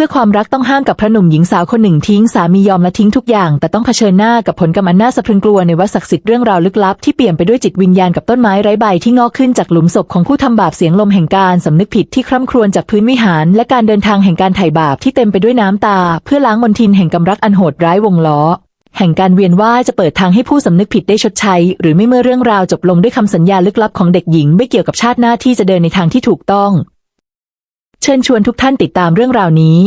พื่อความรักต้องห้ามกับพระหนุ่มหญิงสาวคนหนึ่งทิ้งสามียอมและทิ้งทุกอย่าง แต่ต้องเผชิญหน้ากับผลกรรมอันน่าสะพรึงกลัวในวัดศักดิ์สิทธิ์เรื่องราวลึกลับที่เปี่ยมไปด้วยจิตวิญญาณกับต้นไม้ไร้ใบที่งอกขึ้นจากหลุมศพของผู้ทำบาปเสียงลมแห่งการสำนึกผิดที่คร่ำครวญจากพื้นวิหาร และการเดินทางแห่งการไถ่บาปที่เต็มไปด้วยน้ำตา เพื่อล้างมลทินแห่งกำรักอันโหดร้ายวงล้อแห่งการเวียนว่ายจะเปิดทางให้ผู้สำนึกผิดได้ชดใช้ หรือไม่เมื่อเรื่องราวจบลงด้วยคำสัญญาลึกลับของเด็กหญิง ไม่เกี่ยวกับชาติหน้าที่จะเดินในทางที่ถูกต้อง เชิญชวนทุกท่านติดตามเรื่องราวนี้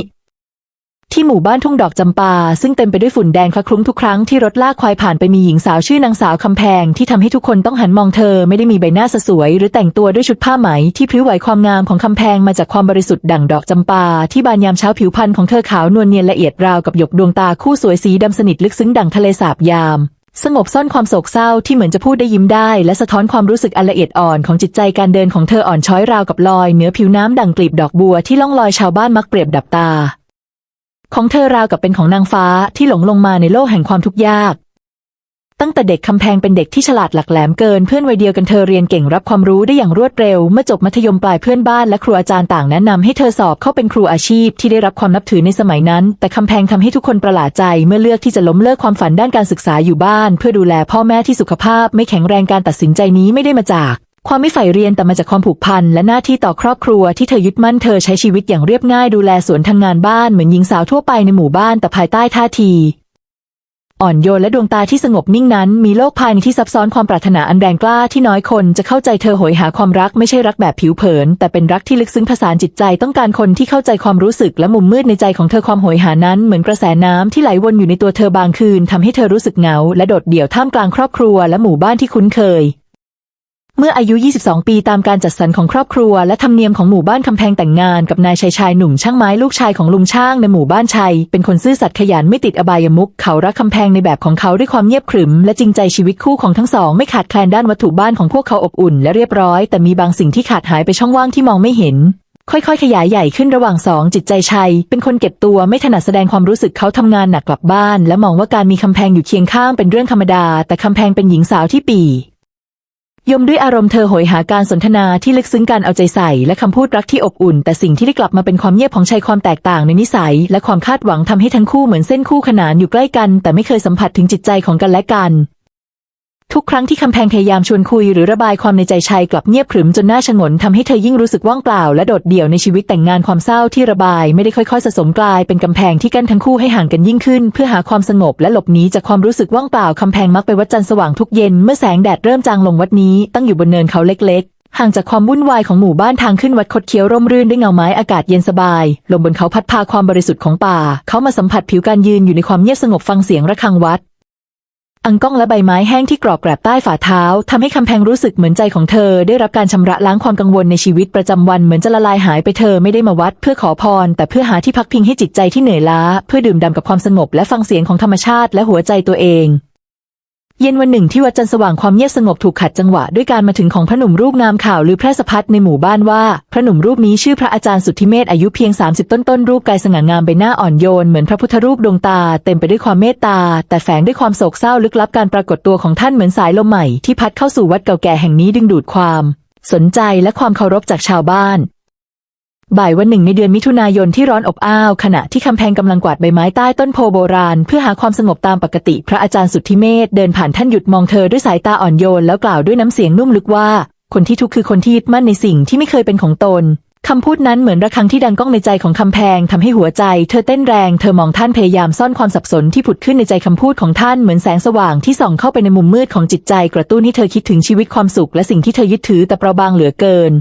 ที่หมู่บ้านทุ่งดอกจำปา ซึ่งเต็มไปด้วยฝุ่นแดงคละคลุ้งทุกครั้งที่รถลากควายผ่านไปมีหญิงสาวชื่อนางสาวคำแพงที่ทำให้ทุกคนต้องหันมองเธอไม่ได้มีใบหน้าสวย หรือแต่งตัวด้วยชุดผ้าไหมที่พลิ้วไหวความงามของคำแพงมาจากความบริสุทธิ์ดั่งดอกจำปา ที่บานยามเช้าผิวพรรณของเธอขาวนวลเนียนละเอียดราวกับหยกดวงตาคู่สวยสีดำสนิทลึกซึ้งดั่งทะเลสาบยาม สงบซ่อนความโศกเศร้าที่เหมือนจะพูดได้ยิ้มได้ และสะท้อนความรู้สึกอันละเอียดอ่อนของจิตใจการเดินของเธออ่อนช้อยราวกับลอยเหนือผิวน้ำดังกลีบดอกบัวที่ล่องลอยชาวบ้านมักเปรียบดับตา ของเธอราวกับเป็นของนางฟ้าที่หลงลงมาในโลกแห่งความทุกข์ยาก ตั้งแต่เด็กคำแพงเป็นเด็กที่ฉลาดหลักแหลมเกินเพื่อนวัยเดียวกันเธอเรียนเก่งรับความรู้ได้อย่างรวดเร็ว เมื่อจบมัธยมปลายเพื่อนบ้านและครูอาจารย์ต่างแนะนำให้เธอสอบเข้าเป็นครูอาชีพที่ได้รับความนับถือในสมัยนั้น แต่คำแพงทำให้ทุกคนประหลาดใจเมื่อเลือกที่จะล้มเลิกความฝันด้านการศึกษาอยู่บ้าน เพื่อดูแลพ่อแม่ที่สุขภาพ ไม่แข็งแรงการตัดสินใจนี้ไม่ได้มาจากความไม่ใฝ่เรียนแต่มาจากความผูกพันและหน้าที่ต่อครอบครัวที่เธอยึดมั่นเธอใช้ชีวิตอย่างเรียบง่ายดูแลสวนทำงานบ้านเหมือนหญิงสาวทั่วไปในหมู่บ้านแต่ภายใต้ท่าที อ่อนโยนและดวงตาที่สงบนิ่งนั้น มีโลกภายในที่ซับซ้อนความปรารถนาอันแรงกล้าที่น้อยคนจะเข้าใจเธอโหยหาความรักไม่ใช่รักแบบผิวเผิน แต่เป็นรักที่ลึกซึ้งผสานจิตใจต้องการคนที่เข้าใจความรู้สึกและมุมมืดในใจของเธอความโหยหานั้นเหมือนกระแสน้ำที่ไหลวนอยู่ในตัวเธอบางคืนทำให้เธอรู้สึกเหงาและโดดเดี่ยวท่ามกลางครอบครัวและหมู่บ้านที่คุ้นเคย เมื่ออายุ 22 ปีตามการจัดสรรของครอบครัว และธรรมเนียมของหมู่บ้านคำแพงแต่งงานกับนายชายชายหนุ่มช่างไม้ลูกชายของลุงช่างในหมู่บ้านชัย เป็นคนซื่อสัตย์ขยันไม่ติดอบายมุขเขารักคำแพงในแบบของเขาด้วยความเงียบขรึม และจริงใจชีวิตคู่ของทั้งสอง ไม่ขาดแคลนด้านวัตถุบ้านของพวกเขาอบอุ่น และเรียบร้อย แต่มีบางสิ่งที่ขาดหายไปช่องว่างที่มองไม่เห็นค่อยๆ ขยายใหญ่ขึ้นระหว่างสองจิตใจชัย เป็นคนเก็บตัวไม่ถนัดแสดงความรู้สึกเขาทำงานหนักกลับบ้าน และมองว่าการมีคำแพงอยู่เคียงข้างเป็นเรื่องธรรมดา แต่คำแพงเป็นหญิงสาวที่ปี ยมด้วยอารมณ์เธอโหยหาการสนทนาที่ลึกซึ้งการเอาใจใส่และคำพูดรักที่อบอุ่น แต่สิ่งที่ได้กลับมาเป็นความเงียบของชายความแตกต่างในนิสัย และความคาดหวังทำให้ทั้งคู่เหมือนเส้นคู่ขนานอยู่ใกล้กัน แต่ไม่เคยสัมผัสถึงจิตใจของกันและกัน ทุกครั้งที่คำแพงพยายามชวนคุยหรือระบายความในใจชายกลับเงียบขรึมจนหน้าชงนทำให้เธอยิ่งรู้สึกว่างเปล่าและโดดเดี่ยวในชีวิตแต่งงานความเศร้าที่ระบายไม่ได้ค่อยๆสะสมกลายเป็นกำแพงที่กั้นทั้งคู่ให้ห่างกันยิ่งขึ้น เพื่อหาความสงบและหลบหนีจากความรู้สึกว่างเปล่าคำแพงมักไปวัดจันทร์สว่างทุกเย็นเมื่อแสงแดดเริ่มจางลงวัดนี้ตั้งอยู่บนเนินเขาเล็กๆห่างจากความวุ่นวายของหมู่บ้านทางขึ้นวัดคดเคี้ยวร่มรื่นด้วยเงาไม้อากาศเย็นสบาย ลมบนเขาพัดพาความบริสุทธิ์ของป่า เขามาสัมผัสผิวการยืนอยู่ในความเงียบสงบฟังเสียงระฆังวัด อังก้องและใบไม้แห้งที่กรอบแกรบใต้ฝ่าเท้าทำให้คำแพงรู้สึกเหมือนใจของเธอ ได้รับการชำระล้างความกังวลในชีวิตประจำวันเหมือนจะละลายหายไปเธอไม่ได้มาวัด เพื่อขอพร แต่เพื่อหาที่พักพิงให้จิตใจที่เหนื่อยล้า เพื่อดื่มด่ำกับความสงบและฟังเสียงของธรรมชาติและหัวใจตัวเอง เย็นวันหนึ่งที่วัดจันสว่างความเงียบสงบถูกขัดจังหวะด้วยการมาถึงของพระหนุ่มรูปงามข่าวหรือแพร่สะพัดในหมู่บ้านว่า พระหนุ่มรูปนี้ชื่อพระอาจารย์สุทธิเมธอายุเพียง 30 ต้นต้นรูปกายสง่างามใบหน้าอ่อนโยนเหมือนพระพุทธรูปดวงตา เต็มไปด้วยความเมตตา แต่แฝงด้วยความโศกเศร้าลึกลับการปรากฏตัวของท่านเหมือนสายลมใหม่ที่พัดเข้าสู่วัดเก่าแก่แห่งนี้ดึงดูดความ สนใจและความเคารพจากชาวบ้าน บ่ายวันหนึ่งในเดือนมิถุนายนที่ร้อนอบอ้าว ขณะที่คำแพงกำลังกวาดใบไม้ใต้ต้นโพโบราณ เพื่อหาความสงบตามปกติ พระอาจารย์สุทธิเมธเดินผ่านท่านหยุดมองเธอด้วยสายตาอ่อนโยนแล้วกล่าวด้วยน้ำเสียงนุ่มลึกว่า คนที่ทุกข์คือคนที่ยึดมั่นในสิ่งที่ไม่เคยเป็นของตนคำพูดนั้นเหมือนระฆังที่ดังก้องในใจของคำแพงทำให้หัวใจเธอเต้นแรง เธอมองท่านพยายามซ่อนความสับสนที่ผุดขึ้นในใจคำพูดของท่านเหมือนแสงสว่างที่ส่องเข้าไปในมุมมืดของจิตใจ กระตุ้นให้เธอคิดถึงชีวิตความสุขและสิ่งที่เธอยึดถือแต่เปราบางเหลือเกิน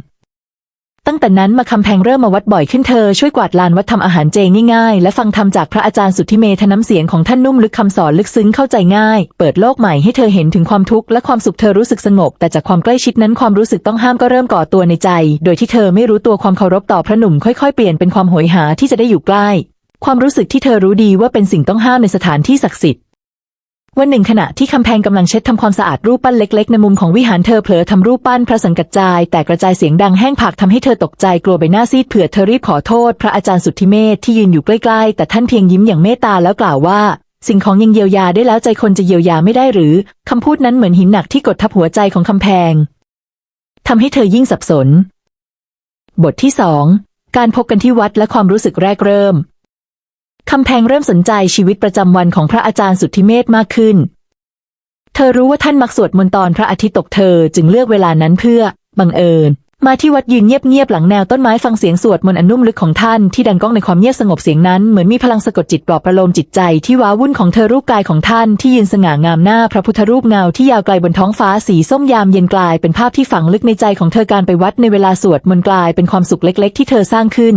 ตั้งแต่นั้นมาคำแพงเริ่มมาวัดบ่อยขึ้นเธอช่วยกวาดลานวัดทำอาหารเจง่ายๆ และฟังธรรมจากพระอาจารย์สุทธิเมธน้ำเสียงของท่านนุ่มลึกคำสอนลึกซึ้งเข้าใจง่าย เปิดโลกใหม่ให้เธอเห็นถึงความทุกข์และความสุขเธอรู้สึกสงบ แต่จากความใกล้ชิดนั้นความรู้สึกต้องห้ามก็เริ่มก่อตัวในใจ โดยที่เธอไม่รู้ตัวความเคารพต่อพระหนุ่มค่อยๆเปลี่ยนเป็นความโหยหาที่จะได้อยู่ใกล้ ความรู้สึกที่เธอรู้ดีว่าเป็นสิ่งต้องห้ามในสถานที่ศักดิ์สิทธิ์ วันหนึ่งขณะที่คำแพงกำลังเช็ดทำความสะอาดรูปปั้นเล็กๆ ในมุมของวิหารเธอเผลอทำรูปปั้นพระสังกัจจาย แต่กระจายเสียงดังแห้งผากทำให้เธอตกใจกลัวใบหน้าซีดเผื่อเธอรีบขอโทษ พระอาจารย์สุทธิเมธที่ยืนอยู่ใกล้ๆ แต่ท่านเพียงยิ้มอย่างเมตตาแล้วกล่าวว่า สิ่งของยังเยียวยาได้แล้วใจคนจะเยียวยาไม่ได้หรือคำพูดนั้นเหมือนหินหนักที่กดทับหัวใจของคำแพงทำให้เธอยิ่งสับสน บทที่สองการพบกันที่วัดและความรู้สึกแรกเริ่ม คำแพงเริ่มสนใจชีวิตประจำวันของพระอาจารย์สุทธิเมธมากขึ้น เธอรู้ว่าท่านมักสวดมนต์ตอนพระอาทิตย์ตกเธอจึงเลือกเวลานั้นเพื่อ บังเอิญ มาที่วัดยืนเงียบๆหลังแนวต้นไม้ฟังเสียงสวดมนต์อันนุ่มลึกของท่านที่ดังก้องในความเงียบสงบเสียงนั้นเหมือนมีพลังสะกดจิตปลอบประโลมจิตใจที่ว้าวุ่นของเธอรูปกายของท่านที่ยืนสง่างามหน้าพระพุทธรูปเงาที่ยาวไกลบนท้องฟ้าสีส้มยามเย็นกลายเป็นภาพที่ฝังลึกในใจของเธอการไปวัดในเวลาสวดมนต์กลายเป็นความสุขเล็ก ๆ ที่เธอสร้างขึ้น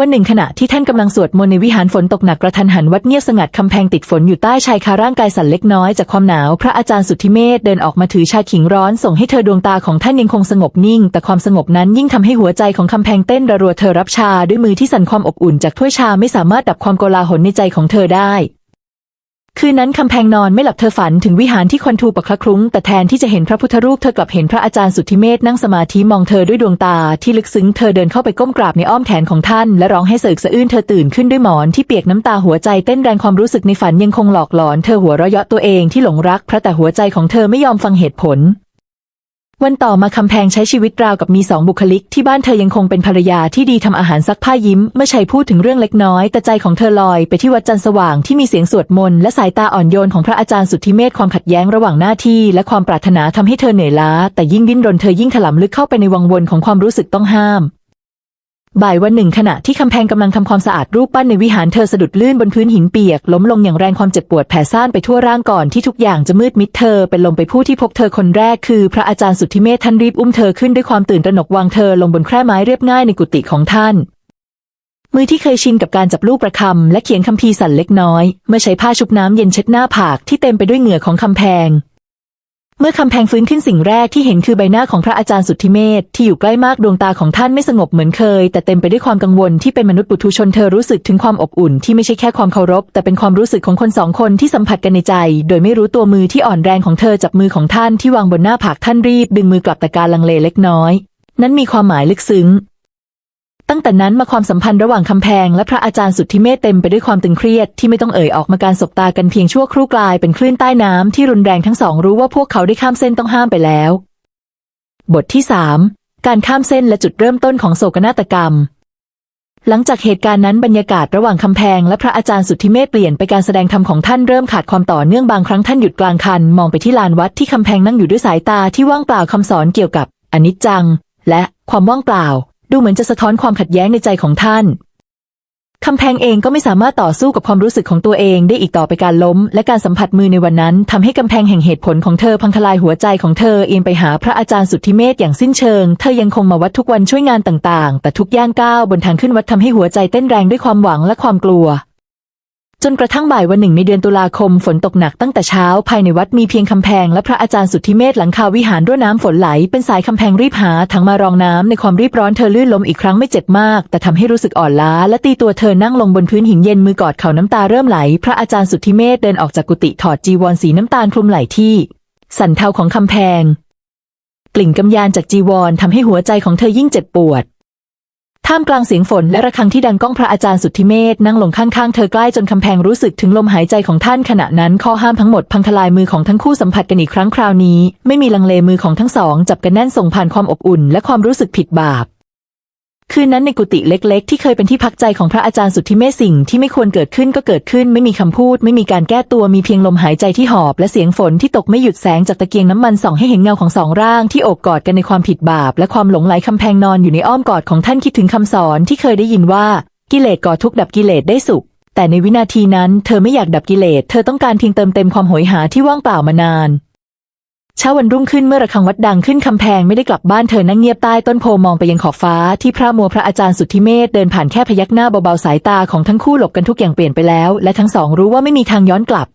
วันหนึ่งขณะที่ท่านกำลังสวดมนต์ในวิหารฝนตกหนักกระทันหันวัดเงียบสงัดคำแพงติดฝนอยู่ใต้ชายคาร่างกายสั่นเล็กน้อยจากความหนาว พระอาจารย์สุทธิเมธเดินออกมาถือชาขิงร้อนส่งให้เธอดวงตาของท่านยังคงสงบนิ่ง แต่ความสงบนั้นยิ่งทำให้หัวใจของคำแพงเต้นระรัวเธอรับชาด้วยมือที่สั่นความอบอุ่นจากถ้วยชาไม่สามารถดับความโกลาหลในใจของเธอได้ คืนนั้นคำแพงนอนไม่หลับเธอฝันถึงวิหารที่ควันทูปะคละคลุ้ง แต่แทนที่จะเห็นพระพุทธรูปเธอกลับเห็นพระอาจารย์สุทธิเมธนั่งสมาธิมองเธอด้วยดวงตาที่ลึกซึ้งเธอเดินเข้าไปก้มกราบในอ้อมแขนของท่าน และร้องให้สะอึกสะอื้นเธอตื่นขึ้นด้วยหมอนที่เปียกน้ำตาหัวใจเต้นแรงความรู้สึกในฝันยังคงหลอกหลอน เธอหัวเราะเยาะตัวเองที่หลงรักพระแต่หัวใจของเธอไม่ยอมฟังเหตุผล วันต่อมาคำแพงใช้ชีวิตราวกับมีสองบุคลิก ที่บ้านเธอยังคงเป็นภรรยาที่ดีทำอาหารซักผ้ายิ้ม เมื่อชัยพูดถึงเรื่องเล็กน้อย แต่ใจของเธอลอยไปที่วัดจันทร์สว่างที่มีเสียงสวดมนต์และสายตาอ่อนโยนของพระอาจารย์สุทธิเมธความขัดแย้งระหว่างหน้าที่ และความปรารถนาทำให้เธอเหนื่อยล้า แต่ยิ่งดิ้นรนเธอยิ่งถลำลึกเข้าไปในวังวนของความรู้สึกต้องห้าม บ่ายวันหนึ่งขณะที่คำแพงกำลังทำความสะอาดรูปปั้นในวิหารเธอสะดุดลื่นบนพื้นหินเปียก ล้มลงอย่างแรงความเจ็บปวดแผ่ซ่านไปทั่วร่างก่อนที่ทุกอย่างจะมืดมิดเธอ เป็นลมไปผู้ที่พบเธอคนแรกคือ พระอาจารย์สุทธิเมธท่านรีบอุ้มเธอขึ้นด้วยความตื่นตระหนกวางเธอลงบนแคร่ไม้เรียบง่ายในกุฏิของท่านมือที่เคยชินกับการจับลูกประคำและเขียนคำพีสั่นเล็กน้อย เมื่อใช้ผ้าชุบน้ำเย็นเช็ดหน้าผากที่เต็มไปด้วยเหงื่อของคำแพง เมื่อคำแพงฟื้นขึ้นสิ่งแรกที่เห็นคือใบหน้าของพระอาจารย์สุทธิเมธที่อยู่ใกล้มากดวงตาของท่านไม่สงบเหมือนเคย แต่เต็มไปด้วยความกังวลที่เป็นมนุษย์ปุถุชนเธอรู้สึกถึงความอบอุ่นที่ไม่ใช่แค่ความเคารพ แต่เป็นความรู้สึกของคนสองคนที่สัมผัสกันในใจ โดยไม่รู้ตัวมือที่อ่อนแรงของเธอจับมือของท่านที่วางบนหน้าผากท่านรีบ ดึงมือกลับแต่การลังเลเล็กน้อย นั้นมีความหมายลึกซึ้ง ตั้งแต่นั้นมาความสัมพันธ์ระหว่างคำแพง และพระอาจารย์สุทธิเมธเต็มไปด้วยความตึงเครียดที่ไม่ต้องเอ่ยออกมาการสบตากันเพียงชั่วครู่กลายเป็นคลื่นใต้น้ำที่รุนแรงทั้งสองรู้ว่าพวกเขาได้ข้ามเส้นต้องห้ามไปแล้ว บทที่สามการข้ามเส้นและจุดเริ่มต้นของโศกนาฏกรรม หลังจากเหตุการณ์นั้นบรรยากาศระหว่างคำแพง และพระอาจารย์สุทธิเมธเปลี่ยนไปการแสดงธรรมของท่านเริ่มขาดความต่อเนื่องบางครั้งท่านหยุดกลางคัน มองไปที่ลานวัดที่คำแพงนั่งอยู่ด้วยสายตาที่ว่างเปล่าคำสอนเกี่ยวกับอนิจจัง และความว่างเปล่า ดูเหมือนจะสะท้อนความขัดแย้งในใจของท่านคำแพงเองก็ไม่สามารถต่อสู้กับความรู้สึกของตัวเองได้อีกต่อไปการล้ม และการสัมผัสมือในวันนั้นทำให้กำแพงแห่งเหตุผลของเธอพังทลายหัวใจของเธอเอียงไปหาพระอาจารย์สุทธิเมธอย่างสิ้นเชิง เธอยังคงมาวัดทุกวันช่วยงานต่างๆ แต่ทุกย่างก้าวบนทางขึ้นวัดทำให้หัวใจเต้นแรงด้วยความหวังและความกลัว จนกระทั่งบ่ายวันหนึ่งในเดือนตุลาคมฝนตกหนักตั้งแต่เช้า ภายในวัดมีเพียงคำแพงและพระอาจารย์สุทธิเมธหลังคาวิหารรั่วน้ำฝนไหล เป็นสายคำแพงรีบหาถังมารองน้ำในความรีบร้อนเธอลื่นล้มอีกครั้งไม่เจ็บมาก แต่ทำให้รู้สึกอ่อนล้า และตีตัวเธอนั่งลงบนพื้นหินเย็นมือกอดเข่าน้ำตาเริ่มไหล พระอาจารย์สุทธิเมธเดินออกจากกุฏิถอดจีวรสีน้ำตาลคลุมไหล่ที่ สันเทาของคำแพง กลิ่นกำยานจากจีวรทำให้หัวใจของเธอยิ่งเจ็บปวด ท่ามกลางเสียงฝนและระฆังที่ดังก้องพระอาจารย์สุทธิเมธนั่งลงข้างๆ เธอใกล้จนคำแพงรู้สึกถึงลมหายใจของท่านขณะนั้นข้อห้ามทั้งหมดพังทลายมือของทั้งคู่สัมผัสกันอีกครั้งคราวนี้ ไม่มีลังเลมือของทั้งสอง จับกันแน่นส่งผ่านความอบอุ่น และความรู้สึกผิดบาป คืนนั้นในกุฏิเล็ก ๆ ที่เคยเป็นที่พักใจของพระอาจารย์สุทธิเมธสิ่งที่ไม่ควรเกิดขึ้นก็เกิดขึ้น ไม่มีคำพูด ไม่มีการแก้ตัวมีเพียงลมหายใจที่หอบ และเสียงฝนที่ตกไม่หยุดแสงจากตะเกียงน้ำมันส่องให้เห็นเงาของสองร่างที่โอบกอดกันในความผิดบาป และความหลงไหลคำแพงนอนอยู่ในอ้อมกอดของท่านคิดถึงคำสอนที่เคยได้ยินว่า กิเลสก่อทุกข์ดับกิเลสได้สุข แต่ในวินาทีนั้น เธอไม่อยากดับกิเลส เธอต้องการเพียงเติมเต็มความโหยหาที่ว่างเปล่ามานาน เช้าวันรุ่งขึ้นเมื่อระฆังวัดดังขึ้นคำแพงไม่ได้กลับบ้านเธอนั่งเงียบใต้ต้นโพมองไปยังขอบฟ้าที่พระมัวพระอาจารย์สุทธิเมธเดินผ่านแค่พยักหน้าเบาๆสายตาของทั้งคู่หลบกันทุกอย่างเปลี่ยนไปแล้ว และทั้งสองรู้ว่าไม่มีทางย้อนกลับ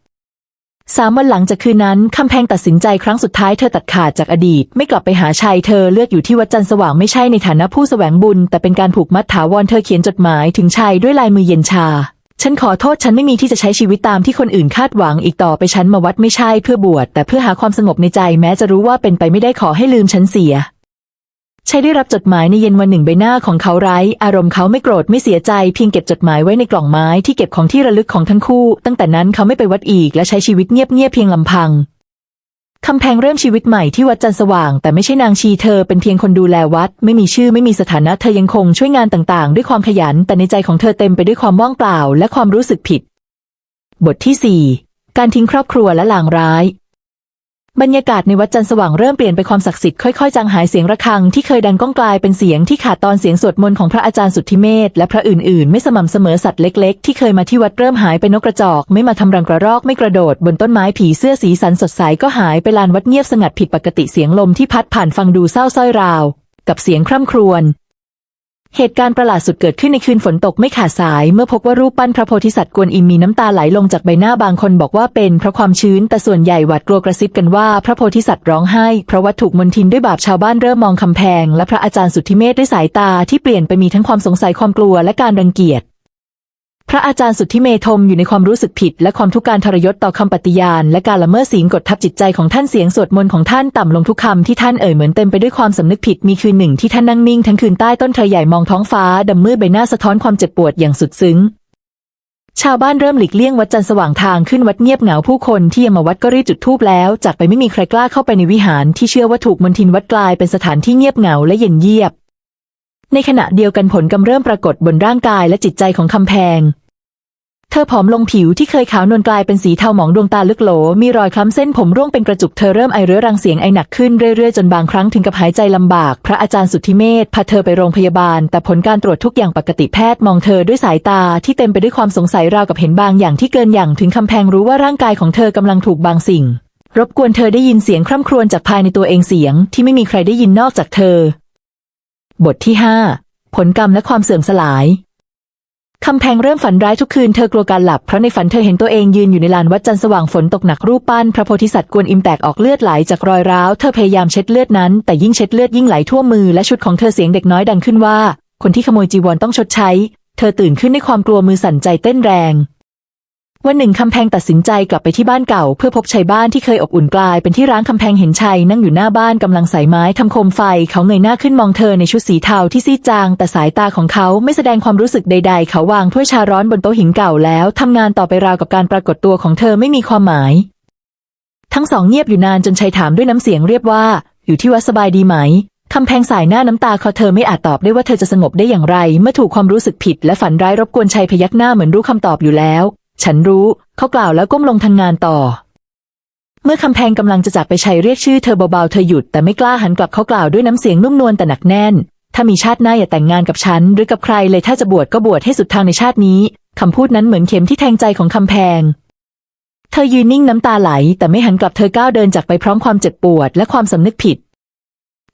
สามวันหลังจากคืนนั้นคำแพงตัดสินใจครั้งสุดท้ายเธอตัดขาดจากอดีต ไม่กลับไปหาชัยเธอเลือกอยู่ที่วัดจันทร์สว่างไม่ใช่ในฐานะผู้แสวงบุญ แต่เป็นการผูกมัดถาวรเธอเขียนจดหมายถึงชัยด้วยลายมือเย็นชา ฉันขอโทษฉันไม่มีที่จะใช้ชีวิตตามที่คนอื่นคาดหวังอีกต่อไปฉันมาวัดไม่ใช่เพื่อบวชแต่เพื่อหาความสงบในใจแม้จะรู้ว่าเป็นไปไม่ได้ขอให้ลืมฉันเสียชายได้รับจดหมายในเย็นวันหนึ่งใบหน้าของเขาไร้ อารมณ์เขาไม่โกรธไม่เสียใจ เพียงเก็บจดหมายไว้ในกล่องไม้ที่เก็บของที่ระลึกของทั้งคู่ ตั้งแต่นั้นเขาไม่ไปวัดอีกและใช้ชีวิตเงียบๆเพียงลำพัง คำแพงเริ่มชีวิตใหม่ที่วัดจันทร์สว่าง แต่ไม่ใช่นางชีเธอเป็นเพียงคนดูแลวัด ไม่มีชื่อไม่มีสถานะเธอยังคงช่วยงานต่างๆ ด้วยความขยัน แต่ในใจของเธอเต็มไปด้วยความว่างเปล่าและความรู้สึกผิด บทที่ 4 การทิ้งครอบครัวและลางร้าย บรรยากาศในวัดจันทร์สว่างเริ่มเปลี่ยนไปความศักดิ์สิทธิ์ค่อยๆจางหายเสียงระฆังที่เคยดังก้องกลายเป็นเสียงที่ขาดตอนเสียงสวดมนต์ของพระอาจารย์สุทธิเมธและพระอื่นๆ ไม่สม่ำเสมอสัตว์เล็กๆ ที่เคยมาที่วัดเริ่มหายไปนกกระจอก ไม่มาทำรังกระรอกไม่กระโดด บนต้นไม้ผีเสื้อสีสันสดใสก็หายไปลานวัดเงียบสงัดผิดปกติเสียงลมที่พัดผ่านฟังดูเศร้าส้อยราว กับเสียงคร่ำครวญ เหตุการณ์ประหลาดสุดเกิดขึ้นในคืนฝนตกไม่ขาดสาย เมื่อพบว่ารูปปั้นพระโพธิสัตว์กวนอิมมีน้ำตาไหลลงจากใบหน้าบางคนบอกว่าเป็นเพราะความชื้น แต่ส่วนใหญ่หวาดกลัวกระซิบกันว่าพระโพธิสัตว์ร้องไห้ เพราะว่าถูกมนทินด้วยบาปชาวบ้านเริ่มมองคำแพง และพระอาจารย์สุทธิเมธด้วยสายตาที่เปลี่ยนไปมีทั้งความสงสัยความกลัวและการรังเกียจ พระอาจารย์สุทธิเมธมอยู่ในความรู้สึกผิด และความทุกข์การทรยศต่อคำปฏิญาณ และการละเมิดศีลกดทับจิตใจของท่านเสียงสวดมนต์ของท่านต่ำลงทุกคำที่ท่านเอ่ยเหมือนเต็มไปด้วยความสำนึกผิดมีคืนหนึ่งที่ท่านนั่งนิ่งทั้งคืนใต้ต้นไทรใหญ่มองท้องฟ้าดำมืดใบหน้าสะท้อนความเจ็บปวดอย่างสุดซึ้ง ชาวบ้านเริ่มหลีกเลี่ยงวัดจันทร์สว่างทางขึ้นวัดเงียบเหงาผู้คนที่ยังมาวัดก็รีบจุดธูปแล้ว จากไปไม่มีใครกล้าเข้าไปในวิหารที่เชื่อว่าถูกมนทินวัดกลายเป็นสถานที่เงียบเหงาและเย็นเยียบ ในขณะเดียวกันผลกำเริ่มปรากฏบนร่างกายและจิตใจของคำแพง เธอผอมลงผิวที่เคยขาวนวลกลายเป็นสีเทาหมองดวงตาลึกโหล มีรอยคล้ำเส้นผมร่วงเป็นกระจุกเธอเริ่มไอเรื้อรังเสียงไอหนักขึ้นเรื่อยๆ จนบางครั้งถึงกับหายใจลำบาก พระอาจารย์สุทธิเมธพาเธอไปโรงพยาบาล แต่ผลการตรวจทุกอย่างปกติแพทย์มองเธอด้วยสายตาที่เต็มไปด้วยความสงสัยราวกับเห็นบางอย่างที่เกินอย่างถึงคำแพงรู้ว่าร่างกายของเธอกำลังถูกบางสิ่ง รบกวนเธอได้ยินเสียงคร่ำครวญจากภายในตัวเองเสียง ที่ไม่มีใครได้ยินนอกจากเธอ บทที่ห้าผลกรรมและความเสื่อมสลาย คำแพงเริ่มฝันร้ายทุกคืนเธอกลัวการหลับเพราะในฝันเธอเห็นตัวเองยืนอยู่ในลานวัดจันทร์สว่างฝนตกหนักรูปปั้นพระโพธิสัตว์กวนอิมแตกออกเลือดไหลจากรอยร้าวเธอพยายามเช็ดเลือดนั้นแต่ยิ่งเช็ดเลือดยิ่งไหลทั่วมือและชุดของเธอเสียงเด็กน้อยดังขึ้นว่า คนที่ขโมยจีวรต้องชดใช้ เธอตื่นขึ้นด้วยความกลัวมือสั่นใจเต้นแรง วันหนึ่งคำแพงตัดสินใจกลับไปที่บ้านเก่า เพื่อพบชายบ้านที่เคยอบอุ่นกลายเป็นที่ร้างคำแพงเห็นชัยนั่งอยู่หน้าบ้านกำลังใส่ไม้ทำโคมไฟ เขาเงยหน้าขึ้นมองเธอในชุดสีเทาที่ซีดจาง แต่สายตาของเขาไม่แสดงความรู้สึกใด ๆ เขาวางถ้วยชาร้อนบนโต๊ะหินเก่าแล้วทำงานต่อไปราวกับการปรากฏตัวของเธอไม่มีความหมาย ทั้งสองเงียบอยู่นานจนชัยถามด้วยน้ำเสียงเรียบว่า อยู่ที่วัดสบายดีไหมคำแพงสายหน้าน้ำตาเขาเธอไม่อาจตอบได้ว่าเธอจะสงบได้อย่างไร เมื่อถูกความรู้สึกผิดและฝันร้ายรบกวนชัยพยักหน้าเหมือนรู้คำตอบอยู่แล้ว ฉันรู้ เขากล่าวแล้วก้มลงทำงานต่อ เมื่อคำแพงกำลังจะจากไปชัยเรียกชื่อเธอเบาๆ เธอหยุดแต่ไม่กล้าหันกลับเขากล่าวด้วยน้ำเสียงนุ่มนวลแต่หนักแน่น ถ้ามีชาติหน้าอย่าแต่งงานกับฉัน หรือกับใครเลยถ้าจะบวชก็บวชให้สุดทางในชาตินี้คำพูดนั้นเหมือนเข็มที่แทงใจของคำแพง เธอยืนนิ่งน้ำตาไหล แต่ไม่หันกลับเธอก้าวเดินจากไปพร้อมความเจ็บปวดและความสำนึกผิด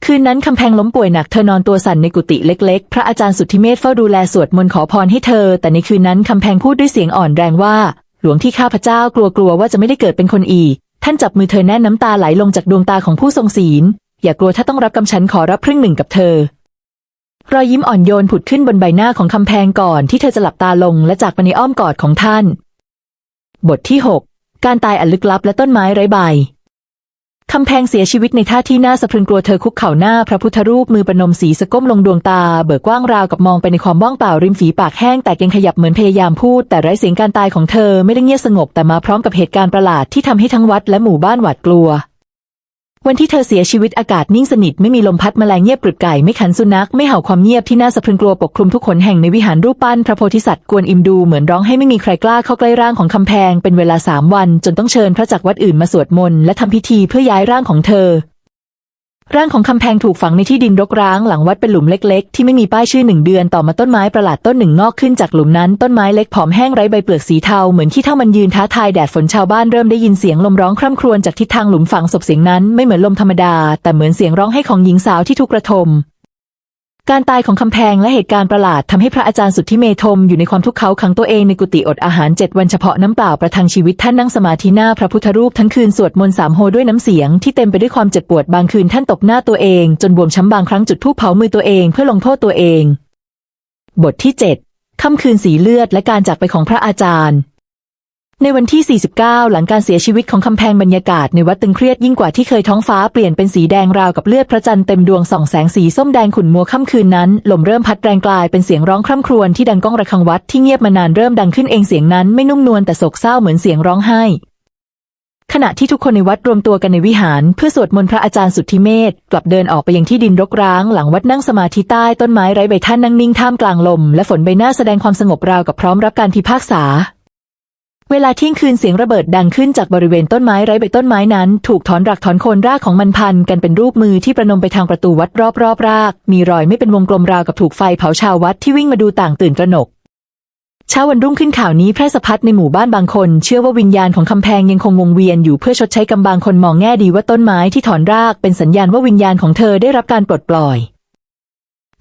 คืนนั้นคำแพงล้มป่วยหนักเธอนอนตัวสั่นในกุฏิเล็กๆ พระอาจารย์สุทธิเมธเฝ้าดูแลสวดมนต์ขอพรให้เธอ แต่ในคืนนั้นคำแพงพูดด้วยเสียงอ่อนแรงว่า หลวงที่ข้าพเจ้ากลัวกลัวว่าจะไม่ได้เกิดเป็นคนอีก ท่านจับมือเธอแน่นน้ำตาไหลลงจากดวงตาของผู้ทรงศีล อย่ากลัวถ้าต้องรับกำฉันขอรับครึ่งหนึ่งกับเธอ รอยยิ้มอ่อนโยนผุดขึ้นบนใบหน้าของคำแพงก่อนที่เธอจะหลับตาลงและจากไปในอ้อมกอดของท่าน บทที่ 6 การตายอันลึกลับและต้นไม้ไร้ใบ คำแพงเสียชีวิตในท่าที่น่าสะพรึงกลัวเธอคุกเข่าหน้าพระพุทธรูปมือประนมสีสะก้มลงดวงตา เบิกกว้างราวกับมองไปในความว่างเปล่าริมฝีปากแห้งแต่ยังขยับเหมือนพยายามพูด แต่ไร้เสียงการตายของเธอไม่ได้เงียบสงบแต่มาพร้อมกับเหตุการณ์ประหลาดที่ทำให้ทั้งวัดและหมู่บ้านหวาดกลัว วันที่เธอเสียชีวิตอากาศนิ่งสนิทไม่มีลมพัดแมลงเงียบปรึกไก่ไม่ขันสุนัขไม่เห่าความเงียบที่น่าสะพรึงกลัวปกคลุมทุกขนแห่งในวิหารรูปปั้นพระโพธิสัตว์กวนอิมดูเหมือนร้องให้ไม่มีใครกล้าเข้าใกล้ร่างของคำแพงเป็นเวลาสามวัน จนต้องเชิญพระจากวัดอื่นมาสวดมนต์และทำพิธีเพื่อย้ายร่างของเธอ ร่างของคำแพงถูกฝังในที่ดินรกร้างหลังวัดเป็นหลุมเล็กๆ ที่ไม่มีป้ายชื่อหนึ่งเดือนต่อมาต้นไม้ประหลาดต้นหนึ่งงอกขึ้นจากหลุมนั้นต้นไม้เล็กผอมแห้งไร้ใบเปลือกสีเทาเหมือนที่เท่ามันยืนท้าทายแดดฝนชาวบ้านเริ่มได้ยินเสียงลมร้องคร่ำครวญจากทิศทางหลุมฝังศพเสียงนั้นไม่เหมือนลมธรรมดา แต่เหมือนเสียงร้องให้ของหญิงสาวที่ทุกข์ระทม การตายของคำแพงและเหตุการณ์ประหลาดทำให้พระอาจารย์สุทธิเมธมอยู่ในความทุกข์เขาขังตัวเองในกุฏิอดอาหารเจ็ดวันเฉพาะน้ำเปล่าประทังชีวิตท่านนั่งสมาธิหน้าพระพุทธรูปทั้งคืนสวดมนต์สามโฮด้วยน้ำเสียงที่เต็มไปด้วยความเจ็บปวดบางคืนท่านตบหน้าตัวเองจนบวมช้ำบางครั้งจุดธูปเผามือตัวเองเพื่อลงโทษตัวเอง บทที่เจ็ดค่ำคืนสีเลือดและการจากไปของพระอาจารย์ ในวันที่ 49 หลังการเสียชีวิตของคำแพงบรรยากาศในวัดตึงเครียดยิ่งกว่าที่เคยท้องฟ้าเปลี่ยนเป็นสีแดงราวกับเลือดพระจันทร์เต็มดวงส่องแสงสีส้มแดงขุ่นมัวค่ำคืนนั้น ลมเริ่มพัดแรงกลายเป็นเสียงร้องคร่ำครวญที่ดังก้องระฆังวัดที่เงียบมานานเริ่มดังขึ้นเองเสียงนั้นไม่นุ่มนวลแต่โศกเศร้าเหมือนเสียงร้องไห้ ขณะที่ทุกคนในวัดรวมตัวกันในวิหาร เพื่อสวดมนต์พระอาจารย์สุทธิเมธกลับเดินออกไปยังที่ดินรกร้าง หลังวัดนั่งสมาธิใต้ต้นไม้ไร้ใบท่านนั่งนิ่งท่ามกลางลม และฝนใบหน้าแสดงความสงบราวกับพร้อมรับการพิพากษา เวลาเที่ยงคืนเสียงระเบิดดังขึ้นจากบริเวณต้นไม้ไร้ใบต้นไม้นั้น ถูกถอนรากถอนโคนรากของมันพันกันเป็นรูปมือที่ประนมไปทางประตูวัดรอบๆราก มีรอยไม่เป็นวงกลมราวกับถูกไฟเผาชาววัดที่วิ่งมาดูต่างตื่นตระหนกเช้าวันรุ่งขึ้นข่าวนี้แพร่สะพัดในหมู่บ้านบางคน เชื่อว่าวิญญาณของคำแพงยังคงวงเวียนอยู่เพื่อชดใช้กรรมบางคนมองแง่ดีว่าต้นไม้ที่ถอนรากเป็นสัญญาณว่าวิญญาณของเธอได้รับการปลดปล่อย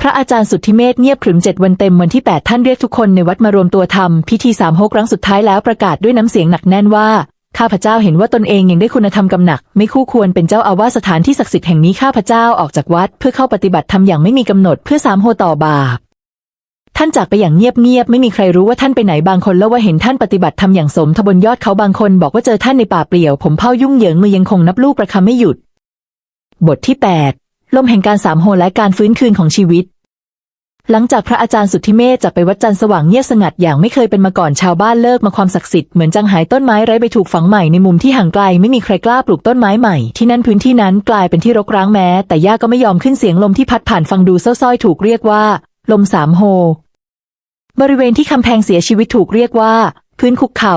พระอาจารย์สุทธิเมธเงียบขรึมเจ็ดวันเต็มวันที่ 8 ท่านเรียกทุกคนในวัดมารวมตัวทำพิธีสามหกครั้งสุดท้ายแล้วประกาศด้วยน้ำเสียงหนักแน่นว่า ข้าพเจ้าเห็นว่าตนเองยังได้คุณธรรมกำหนัก ไม่คู่ควรเป็นเจ้าอาวาสสถานที่ศักดิ์สิทธิ์แห่งนี้ข้าพเจ้าออกจากวัด เพื่อเข้าปฏิบัติธรรมอย่างไม่มีกำหนดเพื่อสามโหต่อบาปท่านจากไปอย่างเงียบๆ ไม่มีใครรู้ว่าท่านไปไหนบางคนเล่าว่าเห็นท่านปฏิบัติธรรมอย่างสมทบนยอดเขาบางคนบอกว่าเจอท่านในป่าเปลี่ยว ผมเผ้ายุ่งเหยิงมือยังคงนับลูกประคำไม่หยุด บทที่ 8 ลมแห่งการสามโหและการฟื้นคืนของชีวิต หลังจากพระอาจารย์สุทธิเมธจากไปวัดจันทร์สว่างเงียบสงัดอย่างไม่เคยเป็นมาก่อนชาวบ้านเลิกมาความศักดิ์สิทธิ์เหมือนจังหายต้นไม้ไร้ไปถูกฝังใหม่ในมุมที่ห่างไกลไม่มีใครกล้าปลูกต้นไม้ใหม่ที่นั่นพื้นที่นั้นกลายเป็นที่รกร้างแม้ แต่หญ้าก็ไม่ยอมขึ้นเสียงลมที่พัดผ่านฟังดูเศร้าๆถูกเรียกว่า ลมสามโฮบริเวณที่คำแพงเสียชีวิตถูกเรียกว่า พื้นคุกเข่า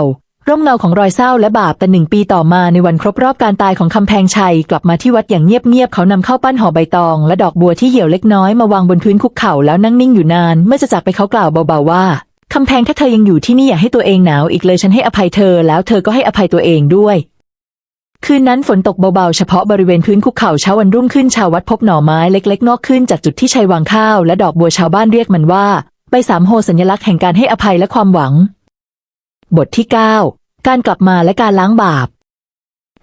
ร่มเงาของรอยเศร้าและบาปแต่หนึ่งปีต่อมาในวันครบรอบการตายของคำแพงชัย กลับมาที่วัดอย่างเงียบๆเขานำเข้าวปั้นห่อใบตอง และดอกบัวที่เหี่ยวเล็กน้อยมาวางบนพื้นคุกเข่าแล้วนั่งนิ่งอยู่นาน เมื่อจะจากไปเขากล่าวเบาๆว่าคำแพงถ้าเธอยังอยู่ที่นี่อย่าให้ตัวเองหนาวอีกเลยฉันให้อภัยเธอแล้วเธอก็ให้อภัยตัวเองด้วย คืนนั้นฝนตกเบาๆเฉพาะบริเวณพื้นคุกเข่าเช้าวันรุ่งขึ้นชาววัดพบหน่อไม้เล็กๆงอกขึ้นจากจุดที่ชัยวางข้าวและดอกบัวชาวบ้านเรียกมันว่าใบสามโหสัญลักษณ์แห่งการให้อภัยและความหวัง บทที่ 9 การกลับมาและการล้างบาป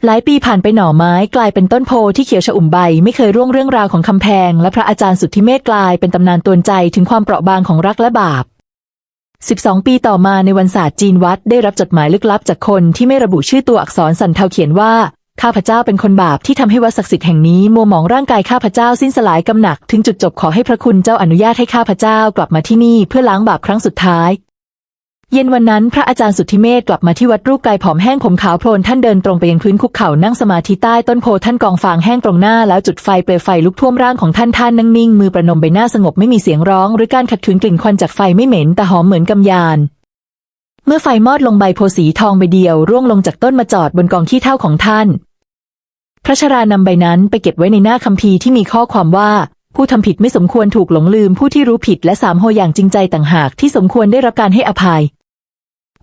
หลายปีผ่านไปหน่อไม้กลายเป็นต้นโพที่เขียวชอุ่มใบ ไม่เคยร่วงเรื่องราวของคำแพง และพระอาจารย์สุทธิเมธกลายเป็นตำนานตวนใจถึงความเปราะบางของรักและบาป 12 ปีต่อมาในวันศาสตร์จีนวัดได้รับจดหมายลึกลับจากคนที่ไม่ระบุชื่อตัวอักษรสันเทาเขียนว่าข้าพเจ้าเป็นคนบาปที่ทำให้วัดศักดิ์สิทธิ์แห่งนี้มัวหมองร่างกายข้าพเจ้าสิ้นสลายกำหนัก ถึงจุดจบขอให้พระคุณเจ้าอนุญาตให้ข้าพเจ้ากลับมาที่นี่เพื่อล้างบาปครั้งสุดท้าย เย็นวันนั้นพระอาจารย์สุทธิเมธกลับมาที่วัดรูปกายผอมแห้งผมขาวโพลนท่านเดินตรงไปยังพื้นคุกเข่านั่งสมาธิใต้ต้นโพท่านกองฟางแห้งตรงหน้าแล้วจุดไฟเปลวไฟลุกท่วมร่างของท่านท่านนั่งนิ่งมือประนมใบหน้าสงบไม่มีเสียงร้อง หรือการขัดขืนกลิ่นควันจากไฟไม่เหม็นแต่หอมเหมือนกำยานเมื่อไฟมอดลงใบโพสีทองใบเดียวร่วงลงจากต้นมาจอดบนกองขี้เท่าของท่าน พระชรานำใบนั้นไปเก็บไว้ในหน้าคัมภีร์ที่มีข้อความว่า ผู้ทำผิดไม่สมควรถูกหลงลืมผู้ที่รู้ผิดและสามโหอย่างจริงใจต่างหากที่สมควรได้รับการให้อภัย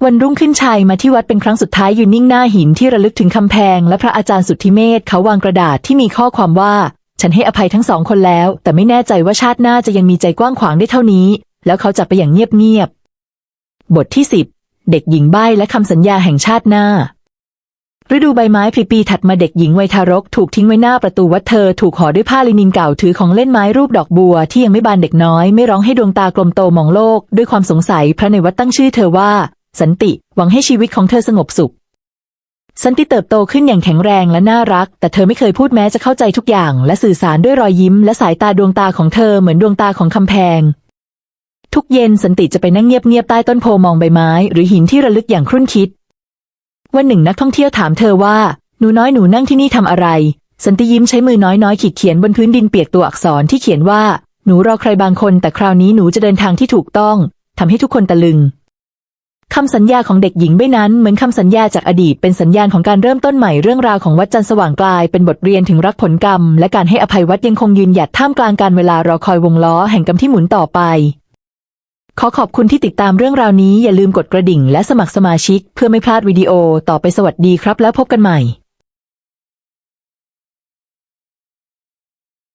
วันรุ่งขึ้นชัยมาที่วัดเป็นครั้งสุดท้ายยืนนิ่งหน้าหินที่ระลึกถึงคำแพง และพระอาจารย์สุทธิเมธเขาวางกระดาษที่มีข้อความว่า ฉันให้อภัยทั้งสองคนแล้ว แต่ไม่แน่ใจว่าชาติหน้าจะยังมีใจกว้างขวางได้เท่านี้ แล้วเขาจากไปอย่างเงียบๆบทที่สิบเด็กหญิงใบ้และคำสัญญาแห่งชาติหน้า ฤดูใบไม้ผลิปีถัดมาเด็กหญิงวัยทารก ถูกทิ้งไว้หน้าประตูวัดเธอถูกห่อด้วยผ้าลินินเก่าถือของเล่นไม้รูปดอกบัว ที่ยังไม่บานเด็กน้อยไม่ร้องให้ดวงตากลมโตมองโลก ด้วยความสงสัยพระในวัดตั้งชื่อเธอว่า สันติหวังให้ชีวิตของเธอสงบสุข สันติเติบโตขึ้นอย่างแข็งแรงและน่ารัก แต่เธอไม่เคยพูดแม้จะเข้าใจทุกอย่าง และสื่อสารด้วยรอยยิ้ม และสายตาดวงตาของเธอเหมือนดวงตาของคำแพงทุกเย็นสันติจะไปนั่งเงียบๆใต้ต้นโพมองใบไม้ หรือหินที่ระลึกอย่างครุ่นคิด วันหนึ่งนักท่องเที่ยวถามเธอว่า หนูน้อยหนูนั่งที่นี่ทำอะไร สันติยิ้มใช้มือน้อยๆขีดเขียนบนพื้นดินเปียกตัวอักษรที่เขียนว่า หนูรอใครบางคน แต่คราวนี้หนูจะเดินทางที่ถูกต้องทำให้ทุกคนตะลึงคำสัญญาของเด็กหญิงใบ้นั้นเหมือนคำสัญญาจากอดีตเป็นสัญญาณของการเริ่มต้นใหม่เรื่องราวของวัดจันทร์สว่างกลายเป็นบทเรียนถึงรักผลกรรม และการให้อภัยวัดยังคงยืนหยัดท่ามกลางการเวลารอคอยวงล้อแห่งกรรมที่หมุนต่อไป ขอขอบคุณที่ติดตามเรื่องราวนี้อย่าลืมกดกระดิ่งและสมัครสมาชิก เพื่อไม่พลาดวิดีโอต่อไปสวัสดีครับแล้วพบกันใหม่